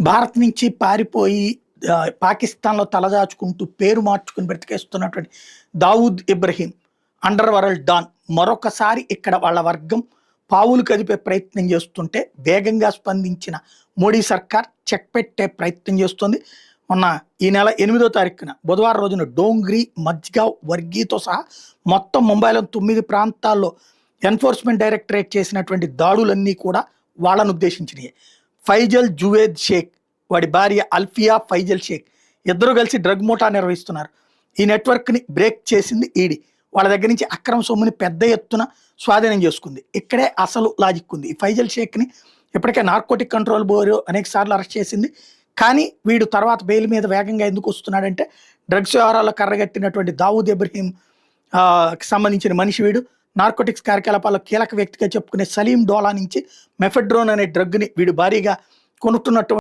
భారత్ నుంచి పారిపోయి పాకిస్తాన్లో తలదాచుకుంటూ పేరు మార్చుకుని బ్రతికేస్తున్నటువంటి Dawood Ibrahim underworld don మరొకసారి ఇక్కడ వాళ్ళ వర్గం పావులు కదిపే ప్రయత్నం చేస్తుంటే వేగంగా స్పందించిన మోడీ సర్కార్ చెక్ పెట్టే ప్రయత్నం చేస్తుంది. మొన్న ఈ నెల ఎనిమిదో తారీఖున బుధవారం రోజున డోంగ్రీ మజ్గావ్ వర్గీతో సహా మొత్తం ముంబైలో తొమ్మిది ప్రాంతాల్లో ఎన్ఫోర్స్మెంట్ డైరెక్టరేట్ చేసినటువంటి దాడులన్నీ కూడా వాళ్ళను ఉద్దేశించినవి ఫైజల్ జువేద్ షేక్ వాడి భార్య అల్ఫియా ఫైజల్ షేక్ ఇద్దరు కలిసి డ్రగ్ మోటా నిర్వహిస్తున్నారు. ఈ నెట్వర్క్ని బ్రేక్ చేసింది ఈడీ. వాళ్ళ దగ్గర నుంచి అక్రమ సొమ్ముని పెద్ద ఎత్తున స్వాధీనం చేసుకుంది. ఇక్కడే అసలు లాజిక్ ఉంది. ఈ ఫైజల్ షేక్ని ఇప్పటికే నార్కోటిక్ కంట్రోల్ బ్యూరో అనేక సార్లు అరెస్ట్ చేసింది. కానీ వీడు తర్వాత బెయిల్ మీద వేగంగా ఎందుకు వస్తున్నాడంటే డ్రగ్స్ వ్యవహారాల్లో కర్రగట్టినటువంటి దావూద్ ఇబ్రహీం సంబంధించిన మనిషి వీడు. నార్కోటిక్స్ కార్యకలాపాల్లో కీలక వ్యక్తిగా చెప్పుకునే సలీం డోలా నుంచి మెఫెడ్రోన్ అనే డ్రగ్ని వీడు భారీగా కొనుక్కున్నట్టు